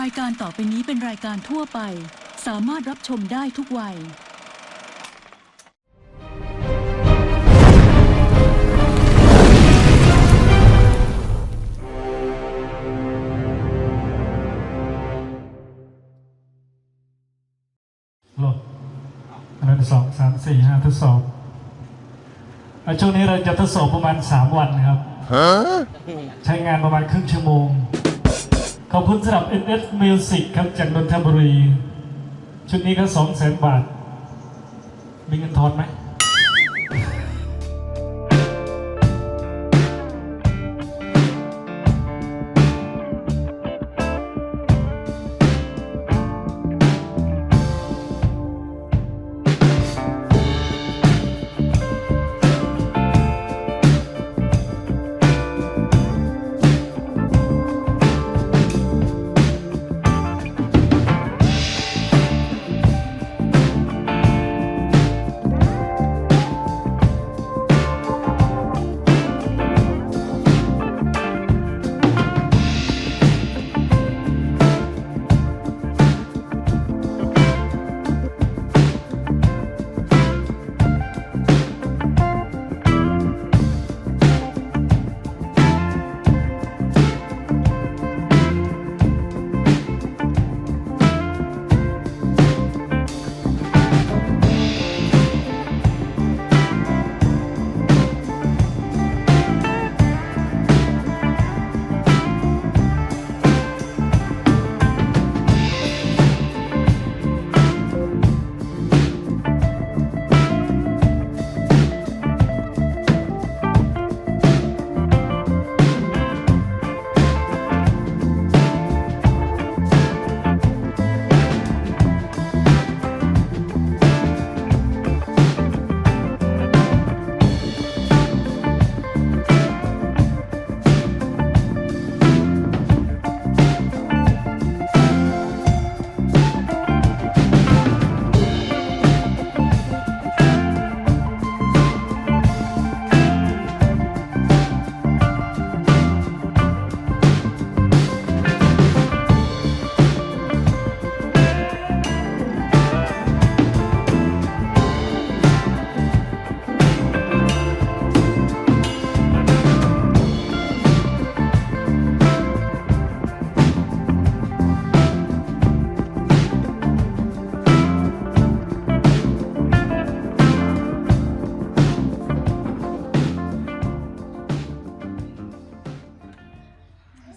รายการต่อไปนี้เป็นรายการทั่วไป สามารถรับชมได้ทุกวัยโหลดอันนั้นสองสามสี่ห้าทดสอบอะช่วงนี้เราจะทดสอบประมาณ 3 วันนะครับ ใช้งานประมาณครึ่งชั่วโมง ขอบคุณสำหรับ NS Music ครับจากนนทบุรี ชุดนี้ก็สองแสนบาท มีเงินทอนไหม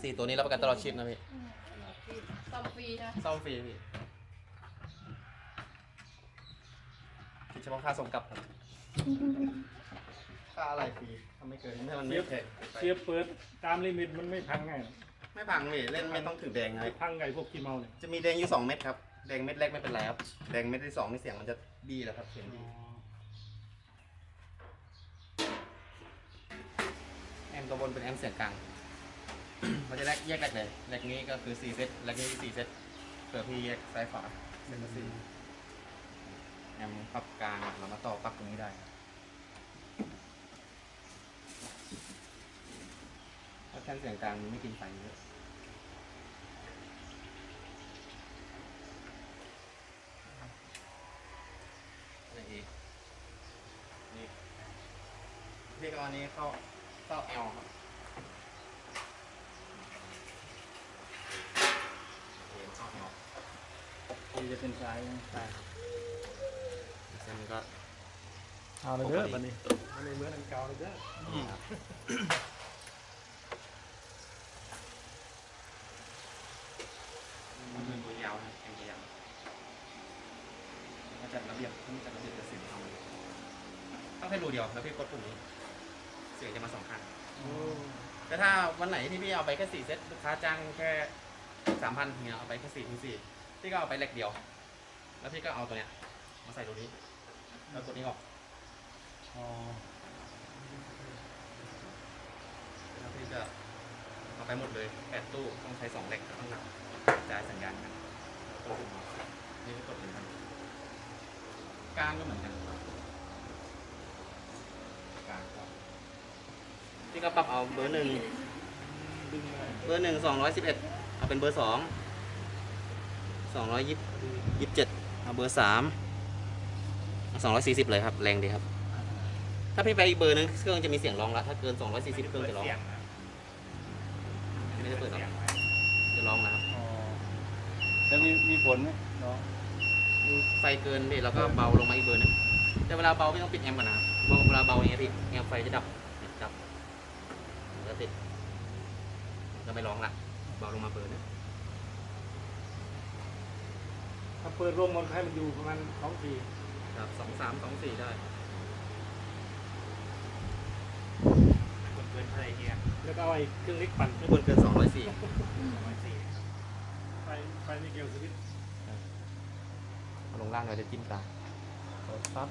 สี่ตัวนี้รับประกันตลอดชีพนะพี่ซ่อมฟรีใช่ไหมซ่อมฟรีพี่คิดเฉพาะค่าส่งกลับครับค่าอะไรฟรีทำไม่เกินถ้ามันไม่แพงเสียบเปิดตามลิมิตมันไม่พังไงไม่พังพี่เล่นไม่ต้องถึงแดงไงไม่พังไงพวกขี้เมาเนี่ยจะมีแดงอยู่สองเม็ดครับแดงเม็ดแรกไม่เป็นไรครับแดงเม็ดที่สองนี่เสียงมันจะดีแล้วครับเสียงดีแอมตัวบนเป็นแอมเสียงกลาง มันจะแยกแยกแรกเลยแรกนี้ก็คือ4เซตแรกนี้4เซตเผื่อพี่แยกซ้ายขวาเซตละสี่แอมปรับกลางเรามาต่อปรับตรงนี้ได้เพราะแท่นเสียงกลางมันไม่กินไฟเยอะอะไรอีกนี่พี่ก็เอาอันนี้เข้าเข้าแอลครับ นี่ จะเป็นสายสายเส้นก็เอาเลยเด้อบันนี้เอาเลยเมื่อนังเก่าเลยเด้อมันเป็นตัวยาวนะแข่งยาวมาจัดระเบียบต้องจัดระเบียบจะเสียงทำต้องให้รูเดียวแล้วพี่กดปุ่มนี้ เสียงจะมาสองคันแต่ถ้าวันไหนที่พี่เอาไปแค่สี่เซตลูกค้าจ้างแค่สามพันเนี่ยเอาไปแค่สี่ถึงสี่พี่ก็เอาไปเล็กเดียว แล้วพี่ก็เอาตัวเนี้ยมาใส่ตัวนี้ แล้วตัวนี้ออกอ๋อแล้วพี่จะเอาไปหมดเลยแปดตู้ต้องใช้สองเหล็กต้องหนักจ่ายสัญญาณกันแล้วก็นี่ก็กดเหมือนกันกลางก็เหมือนกันกลางก็พี่ก็ปรับเอาเบอร์หนึ่งเบอร์หนึ่งสองร้อยสิบเอ็ดเอาเป็นเบอร์สองสองร้อยยี่สิบเจ็ด เอาเบอร์สามสองร้อยสี่สิบเลยครับ แรงดีครับ ถ้าพี่ไปอีกเบอร์นึงเครื่องจะมีเสียงร้องแล้ว ถ้าเกินสองร้อยสี่สิบเครื่องจะร้อง ไม่ได้เปิดหรอกจะร้องนะครับ แล้วมีมีผลไหมน้องไฟเกินพี่แล้วก็เบาลงมาอีกเบอร์นึงแต่เวลาเบาไม่ต้องปิดแอมป์ก่อนนะครับเบาเวลาเบาอย่างเงี้ยพี่แอมป์ไฟจะดับดับแล้วติดก็ไม่ร้องละเบาลงมาเบอร์นึง ถ้าเปิดรวมหมดให้มันอยู่ประมาณสองสี่ครับสองสามสองสี่ได้เกินอะไรเงี้ยแล้วก็เอาไอ้เครื่องเล็กปั่นไม่ควรเกินสองร้อยสี่ไฟไฟไม่เกี่ยวสวิตช์ลงล่างเราจะจิ้มตาปั๊บ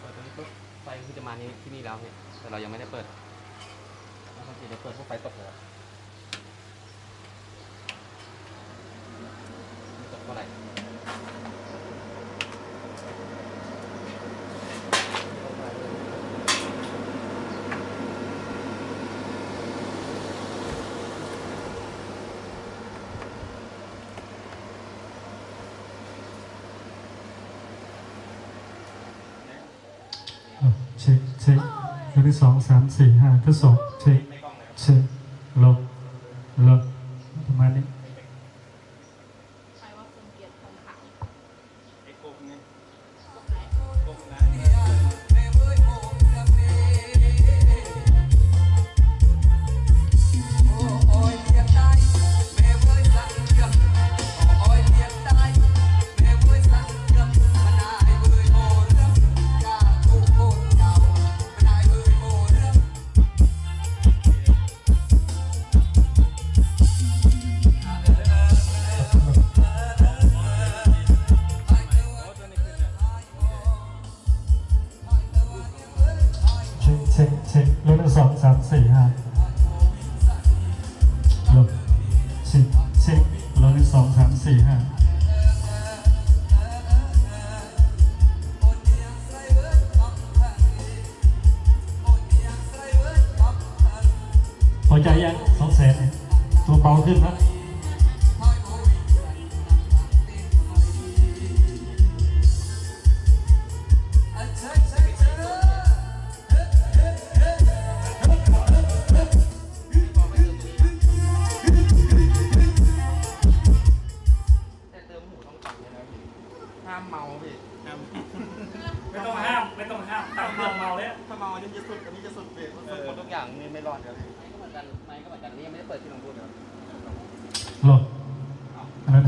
เปิดตรงนี้ปุ๊บ ไฟคือจะมาที่นี่แล้วเนี่ยแต่เรายังไม่ได้เปิดปกติเราเปิดพวกไฟตกเลย ไม่ตกเท่าไหร่ เช็คเช็คครั้งที่สองสามสี่ห้าทดสอบเช็คเช็คลบลบประมาณนี้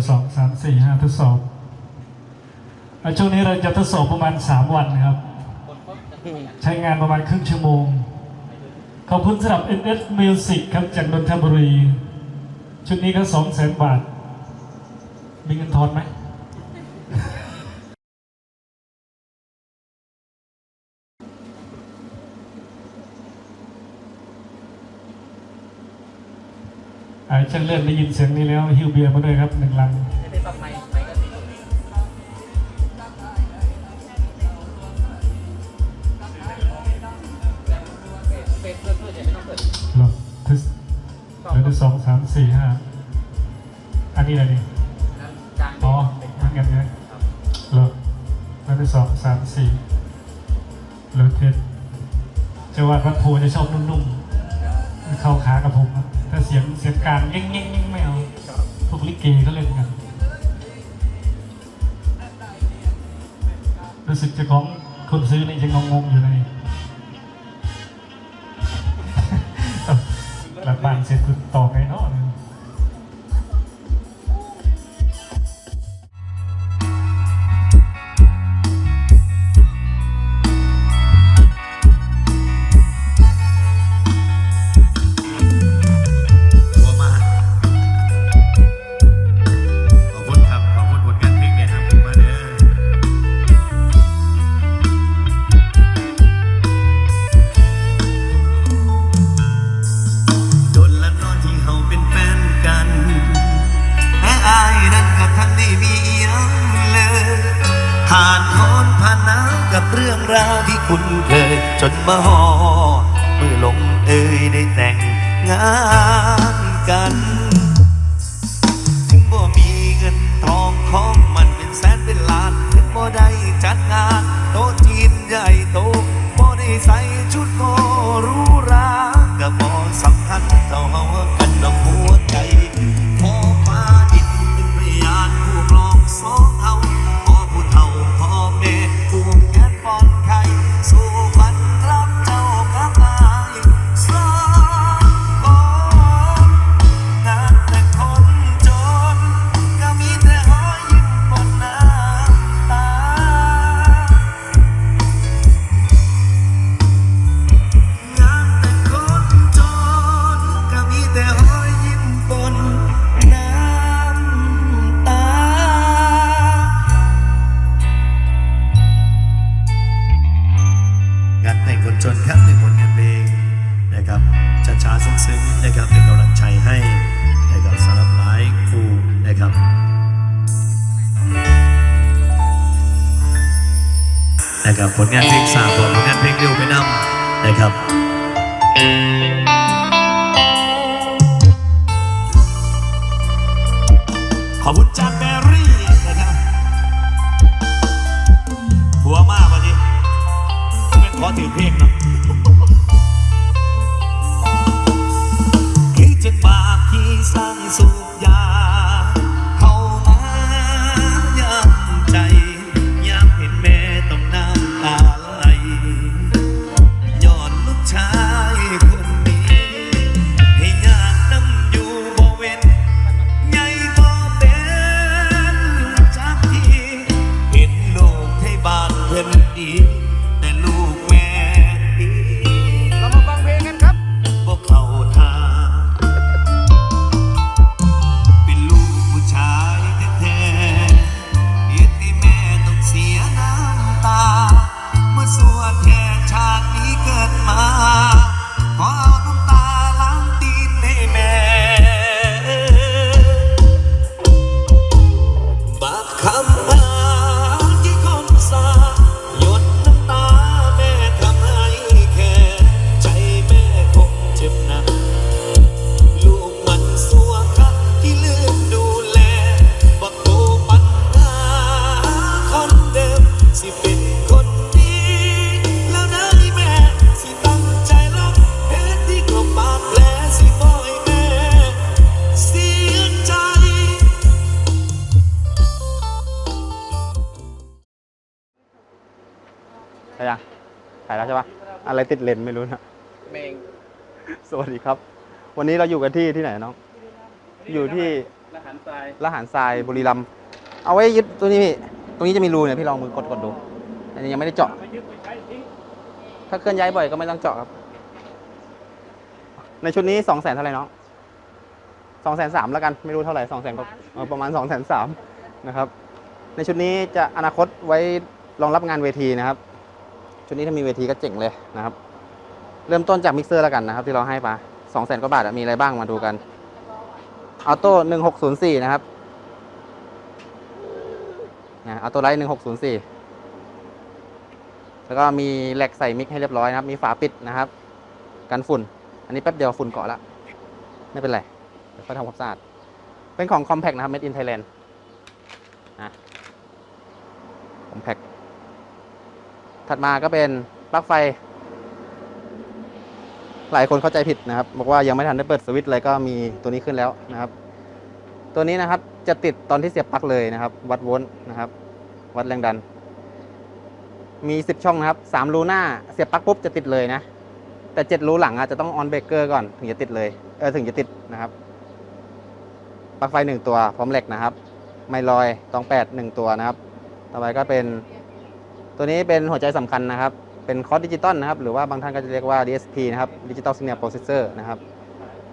สองสามสี่ห้าทดสอบช่วงนี้เราจะทดสอบประมาณสามวันนะครับ ใช้งานประมาณครึ่งชั่วโมง ขอบคุณสำหรับ NS Music ครับจากนนทบุรี ชุดนี้ก็สองแสนบาท มีเงินทอนไหม ช่างเลื่อนได้ยินเสียงนี้แล้วฮิวเบียร์มาด้วยครับหนึ่งลังไม่ได้ปรับไมค์ไมค์ก็สี่ศูนย์เฟซเพื่อนเพื่อนจะไม่ต้องเปิดหรอทึสเดี๋ยวสองสามสี่ห้าอันนี้อะไรนี่อ๋อเหมือนกันเลยเหรอแล้วที่สองสามสี่เหลือเทสจังหวัดวัดโพจะชอบนุ่มๆเข้าขากับผมครับ เสียงเสียงการเง่งเง่งเง่งไม่เอาพวกลิเกเขาเล่นกันรู้สึกจะของคนซื้อนี่ยังงงๆอยู่เลย กัน นะครับผลงานเพลงสามผลงานเพลงเร็วไปนำนะครับ ติดเลนส์ไม่รู้นะเมงสวัสดีครับ วันนี้เราอยู่กันที่ที่ไหนน้อง อยู่ที่ละหันทรายละหารทรายบุรีรัมย์เอาไว้ยึดตัวนี้พี่ตรงนี้จะมีรูเนี่ยพี่ลองมือกดกดดู อันนี้ยังไม่ได้เจาะไปยึดไปใช้ทิ้งถ้าเคลื่อนย้ายบ่อยก็ไม่ต้องเจาะครับ ในชุดนี้สองแสนเท่าไหร่น้องสองแสนสามแล้วกันไม่รู้เท่าไหร่สองแสนก็เออประมาณสองแสนสามนะครับ ในชุดนี้จะอนาคตไว้รองรับงานเวทีนะครับ ชุดนี้ถ้ามีเวทีก็เจ๋งเลยนะครับ เริ่มต้นจากมิกเซอร์แล้วกันนะครับ ที่เราให้มาสองแสนกว่าบาทมีอะไรบ้างมาดูกันออโต้หนึ่งหกศูนย์สี่นะครับนะออโต้ไลท์หนึ่งหกศูนย์สี่แล้วก็มีแหลกใส่มิกให้เรียบร้อยนะครับ มีฝาปิดนะครับ กันฝุ่น อันนี้แป๊บเดียวฝุ่นเกาะละ ไม่เป็นไร เดี๋ยวเขาทำความสะอาด เป็นของ Compact นะครับ Made in Thailand นะ Compact ถัดมาก็เป็นปลั๊กไฟ หลายคนเข้าใจผิดนะครับ บอกว่ายังไม่ทันได้เปิดสวิตช์เลยก็มีตัวนี้ขึ้นแล้วนะครับ ตัวนี้นะครับจะติดตอนที่เสียบปลั๊กเลยนะครับ วัดโวลต์นะครับ วัดแรงดัน มี 10 ช่องนะครับ3รูหน้าเสียบปลั๊กปุ๊บจะติดเลยนะ แต่ 7 รูหลังอาจจะต้องออนเบรกเกอร์ก่อนถึงจะติดเลยเออถึงจะติดนะครับปลั๊กไฟ 1 ตัวพร้อมเหล็กนะครับ ไมลอยตอง8 1 ตัวนะครับ ต่อไปก็เป็น ตัวนี้เป็นหัวใจสำคัญนะครับ เป็นคอร์สดิจิตอลนะครับ หรือว่าบางท่านก็จะเรียกว่า DSP นะครับ Digital Signal Processor นะครับ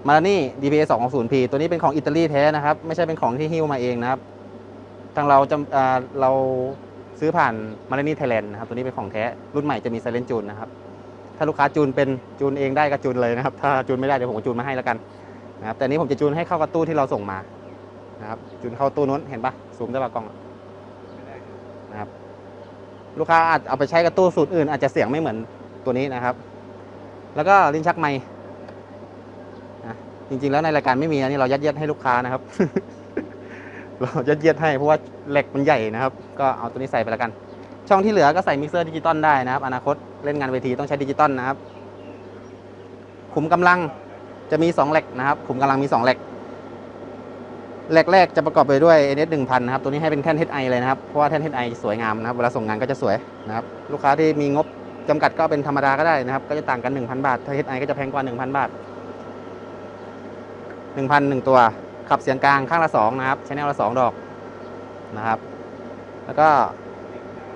มานี่ DPA 220P ตัวนี้เป็นของอิตาลีแท้นะครับ ไม่ใช่เป็นของที่ฮิ้วมาเองนะครับ ทางเราจำอ่าเราซื้อผ่านมาร์นี่ไทยแลนด์นะครับ ตัวนี้เป็นของแท้ รุ่นใหม่จะมีไซเลนจูนนะครับ ถ้าลูกค้าจูนเป็นจูนเองได้ก็จูนเลยนะครับ ถ้าจูนไม่ได้เดี๋ยวผมจูนมาให้แล้วกันนะครับ แต่อันนี้ผมจะจูนให้เข้ากับตู้ที่เราส่งมา นะครับ จูนเข้าตู้นู้น เห็นปะซูมได้ปะกล้องอะนะครับ ลูกค้าอาจเอาไปใช้กับตู้สูตรอื่น อาจจะเสียงไม่เหมือนตัวนี้นะครับ แล้วก็ลิ้นชักไม้จริงๆแล้วในรายการไม่มีอันนี้เรายัดเยียดให้ลูกค้านะครับ เรายัดเยียดให้เพราะว่าเหล็กมันใหญ่นะครับ ก็เอาตัวนี้ใส่ไปแล้วกัน ช่องที่เหลือก็ใส่มิกเซอร์ดิจิตอลได้นะครับ อนาคตเล่นงานเวทีต้องใช้ดิจิตอลนะครับ ขุมกำลังจะมี2เหล็กนะครับ ขุมกำลังมี2เหล็ก แรก ๆ จะประกอบไปด้วย NS 1000นะครับ ตัวนี้ให้เป็นแท่น HI เลยนะครับ เพราะว่าแท่น HI สวยงามนะครับ เวลาส่งงานก็จะสวยนะครับ ลูกค้าที่มีงบจำกัดก็เป็นธรรมดาก็ได้นะครับ ก็จะต่างกัน 1,000 บาท ถ้า HI ก็จะแพงกว่า 1,000 บาท 1,000หนึ่งตัว ขับเสียงกลางข้างละ 2 นะครับชแนลละ 2 ดอกนะครับ แล้วก็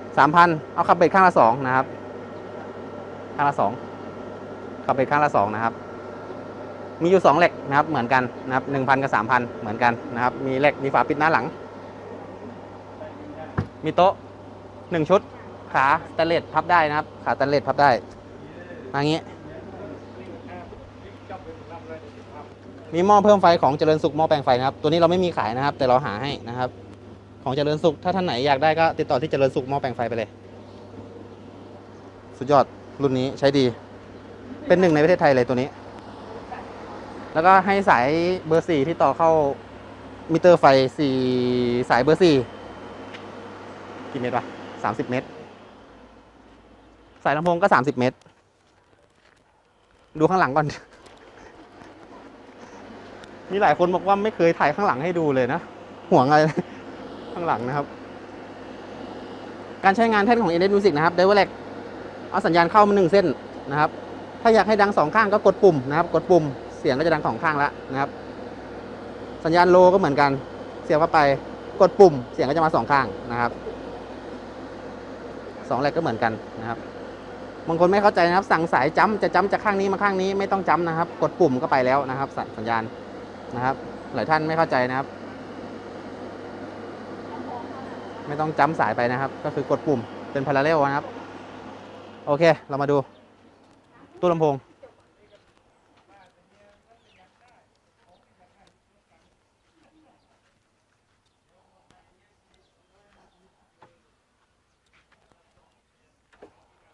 3,000 เอาขับเบรกข้างละ 2 นะครับ ข้างละ 2 ขับเบรกข้างละ 2 นะครับ มีอยู่2เหล็กนะครับเหมือนกันนะครับ1,000กับ3,000เหมือนกันนะครับมีเหล็กมีฝาปิดหน้าหลัง มีโต๊ะ1ชุดขาสแตนเลสพับได้นะครับ ขาสแตนเลสพับได้มาอย่างนี้ มีหม้อเพิ่มไฟของเจริญสุขหม้อแปลงไฟนะครับ ตัวนี้เราไม่มีขายนะครับ แต่เราหาให้นะครับ ของเจริญสุขถ้าท่านไหนอยากได้ก็ติดต่อที่เจริญสุขหม้อแปลงไฟไปเลย สุดยอดรุ่นนี้ใช้ดี เป็นหนึ่งในประเทศไทยเลยตัวนี้ แล้วก็ให้สายเบอร์สี่ที่ต่อเข้ามิเตอร์ไฟสี่สายเบอร์สี่กี่เมตรวะสามสิบเมตร สายลำโพงก็สามสิบเมตร ดูข้างหลังก่อน มีหลายคนบอกว่าไม่เคยถ่ายข้างหลังให้ดูเลยนะ ห่วงอะไร ข้างหลังนะครับ การใช้งานแท่นของ n s Music นะครับ d i v e r l e c เอาสัญญาณเข้ามาหนึ่งเส้นนะครับ ถ้าอยากให้ดังสองข้างก็กดปุ่มนะครับ กดปุ่ม สียงก็จะดังสองข้างแล้วนะครับ สัญญาณโลก็เหมือนกัน เสียบเข้าไปกดปุ่ม เสียงก็จะมาสองข้างนะครับสองแหลกก็เหมือนกันนะครับบางคนไม่เข้าใจนะครับ สั่งสายจ้ำจะจ้ำจากข้างนี้มาข้างนี้ไม่ต้องจ้ำนะครับ กดปุ่มก็ไปแล้วนะครับ สัญญาณนะครับ หลายท่านไม่เข้าใจนะครับ ไม่ต้องจ้ำสายไปนะครับ ก็คือกดปุ่มเป็นพาราเรลนะครับ โอเค เรามาดูตู้ลำโพง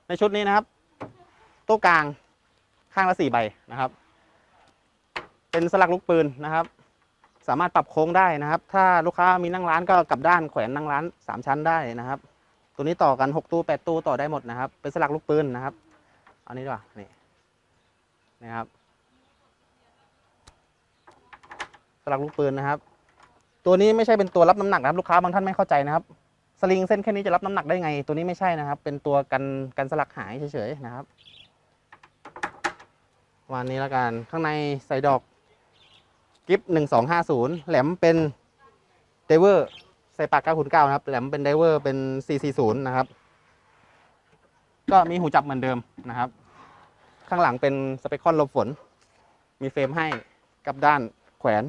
ในชุดนี้นะครับโต๊ะกลางข้างละสี่ใบนะครับ เป็นสลักลูกปืนนะครับ สามารถปรับโค้งได้นะครับ ถ้าลูกค้ามีนั่งร้านก็กลับด้านแขวนนั่งร้านสามชั้นได้นะครับ ตัวนี้ต่อกันหกตู้แปดตู้ต่อได้หมดนะครับ เป็นสลักลูกปืนนะครับเอานี้ดีกว่านี่นะครับสลักลูกปืนนะครับ ตัวนี้ไม่ใช่เป็นตัวรับน้ำหนักนะครับ ลูกค้าบางท่านไม่เข้าใจนะครับ สลิงเส้นแค่นี้จะรับน้ำหนักได้ไง ตัวนี้ไม่ใช่นะครับ เป็นตัวกันกันสลักหายเฉยๆนะครับวันนี้แล้วกันข้างในใส่ดอกกิฟหนึ่งสองห้าศูนย์แหลมเป็นเดเวอร์ใส่ปากเก้าคูณเก้านะครับ แหลมเป็นเดเวอร์เป็นสี่สี่ศูนย์นะครับ ก็มีหูจับเหมือนเดิมนะครับ ข้างหลังเป็นสเปคคอนลบฝน มีเฟรมให้กับด้านแขวน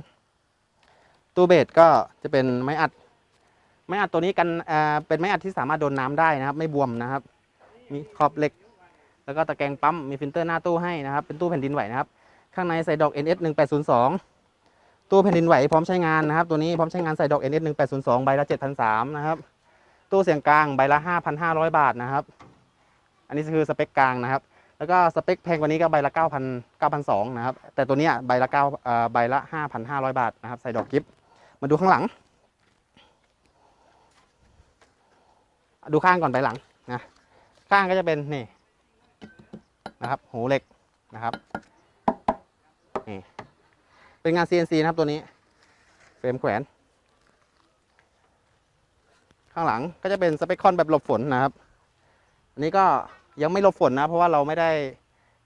ตู้เบสก็จะเป็นไม้อัด ไม้อัดตัวนี้กันเป็นไม้อัดที่สามารถโดนน้ำได้นะครับ ไม่บวมนะครับ มีขอบเหล็ก แล้วก็ตะแกรงปั๊มมีฟิลเตอร์หน้าตู้ให้นะครับ เป็นตู้แผ่นดินไหวนะครับ ข้างในใส่ดอก NS 1802ตู้แผ่นดินไหวพร้อมใช้งานนะครับ ตัวนี้พร้อมใช้งานใส่ดอก NS 1802ใบละ7,300นะครับตู้เสียงกลางใบละ 5,500 บาทนะครับ อันนี้คือสเปคกลางนะครับ แล้วก็สเปคแพงกว่านี้ก็ใบละ9,000 9,200นะครับ แต่ตัวนี้ใบละ9เอ่อใบละ 5,500 บาทนะครับ ใส่ดอกกิฟต์มาดูข้างหลัง ดูข้างก่อนไปหลังนะข้างก็จะเป็นนี่นะครับหูเหล็กนะครับนี่เป็นงาน CNC นะครับตัวนี้เฟรมแขวน ข้างหลังก็จะเป็นสเปคคอนแบบหลบฝนนะครับ อันนี้ก็ยังไม่หลบฝนนะ เพราะว่าเราไม่ได้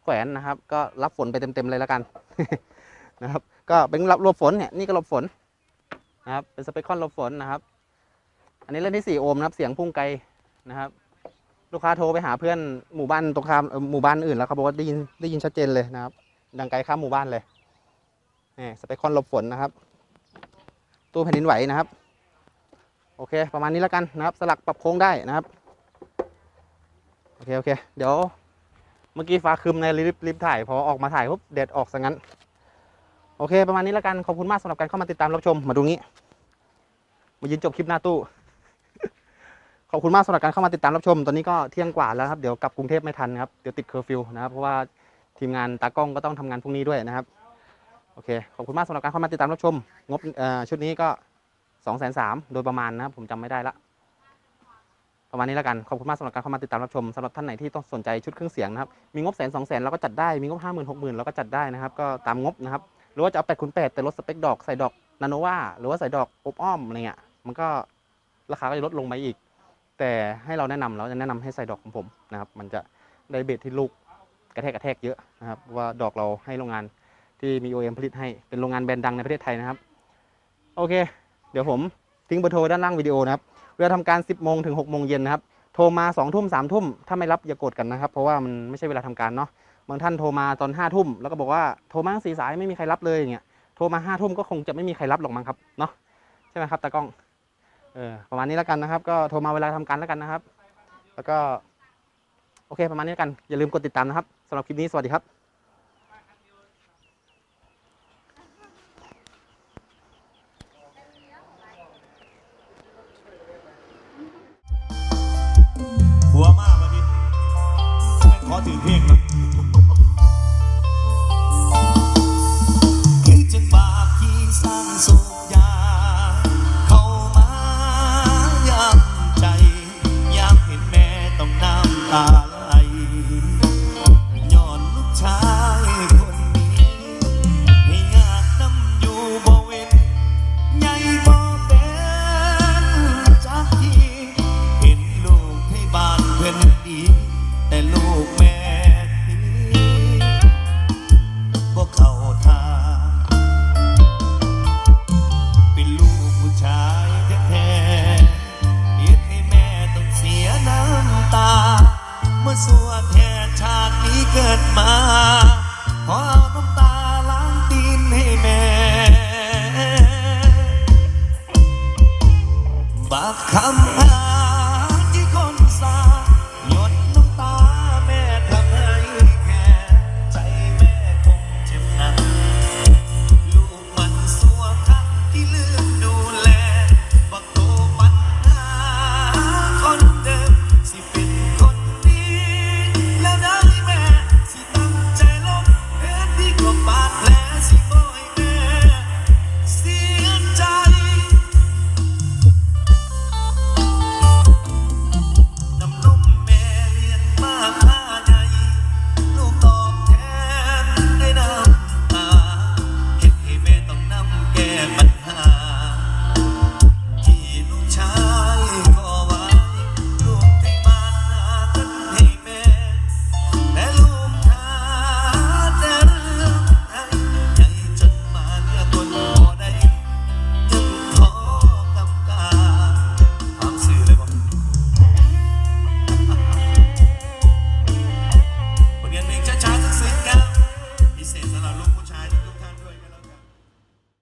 แขวนนะครับ ก็รับฝนไปเต็มๆเลยแล้วกันนะครับ ก็เป็นรับหลบฝนเนี่ยนี่ก็หลบฝนนะครับเป็นสเปคคอนหลบฝนนะครับ อันนี้เล่นที่4โอห์มนะครับเสียงพุ่งไกลนะครับ ลูกค้าโทรไปหาเพื่อนหมู่บ้านตรงข้ามหมู่บ้านอื่นแล้วเขาบอกว่าได้ยินได้ยินชัดเจนเลยนะครับ ดังไกลข้ามหมู่บ้านเลยนี่สเปคคอนหลบฝนนะครับ ตู้แผ่นดินไหวนะครับ โอเค ประมาณนี้แล้วกันนะครับ สลักปรับโค้งได้นะครับโอเคโอเค เดี๋ยวเมื่อกี้ฟ้าครึมในรีบรีบถ่ายพอออกมาถ่ายปุ๊บเด็ดออกซะงั้น โอเค ประมาณนี้แล้วกัน ขอบคุณมากสำหรับการเข้ามาติดตามรับชมมาดูงี้ มายืนจบคลิปหน้าตู้ ขอบคุณมากสำหรับการเข้ามาติดตามรับชม ตอนนี้ก็เที่ยงกว่าแล้วครับ เดี๋ยวกลับกรุงเทพไม่ทันครับ เดี๋ยวติดเคอร์ฟิวนะครับ เพราะว่าทีมงานตากล้องก็ต้องทำงานพรุ่งนี้ด้วยนะครับ โอเค ขอบคุณมากสำหรับการเข้ามาติดตามรับชม งบเอ่อชุดนี้ก็2องแสนสามโดยประมาณนะครับ ผมจำไม่ได้ละ ประมาณนี้แล้วกัน ขอบคุณมากสำหรับการเข้ามาติดตามรับชมสำหรับท่านไหนที่ต้องสนใจชุดเครื่องเสียงนะครับ มีงบแสนสองแสนเราก็จัดได้ มีงบห้าหมื่นหกหมื่นเราก็จัดได้นะครับ ก็ตามงบนะครับ หรือว่าจะเอาแปดคูณแปดแต่ลดสเปคดอกใส่ดอกนาโนวาหรือว่าใส่ดอกอบอ้อมอะไรเงี้ย มันก็ราคาก็จะลดลงไปอีก แต่ให้เราแนะนำเราจะแนะนำให้ใส่ดอกของผมนะครับ มันจะได้เบสที่ลูกกระแทกกระแทกเยอะนะครับว่าดอกเราให้โรงงานที่มี OEM ผลิตให้เป็นโรงงานแบรนด์ดังในประเทศไทยนะครับ โอเค เดี๋ยวผมทิ้งเบอร์โทรด้านล่างวิดีโอนะครับเวลาทำการ 10โมงถึง6โมงเย็นนะครับโทรมา2ทุ่ม3ทุ่มถ้าไม่รับอย่าโกรธกันนะครับ เพราะว่ามันไม่ใช่เวลาทำการเนาะบางท่านโทรมาตอน5ทุ่มแล้วก็บอกว่าโทรมาตั้งสี่สายไม่มีใครรับเลยอย่างเงี้ยโทรมา5ทุ่มก็คงจะไม่มีใครรับหรอกมั้งครับเนาะใช่ไหมครับตากล้อง เออประมาณนี้แล้วกันนะครับ ก็โทรมาเวลาทำการแล้วกันนะครับ แล้วก็ โอเค ประมาณนี้แล้วกัน อย่าลืมกดติดตามนะครับสำหรับคลิปนี้สวัสดีครับ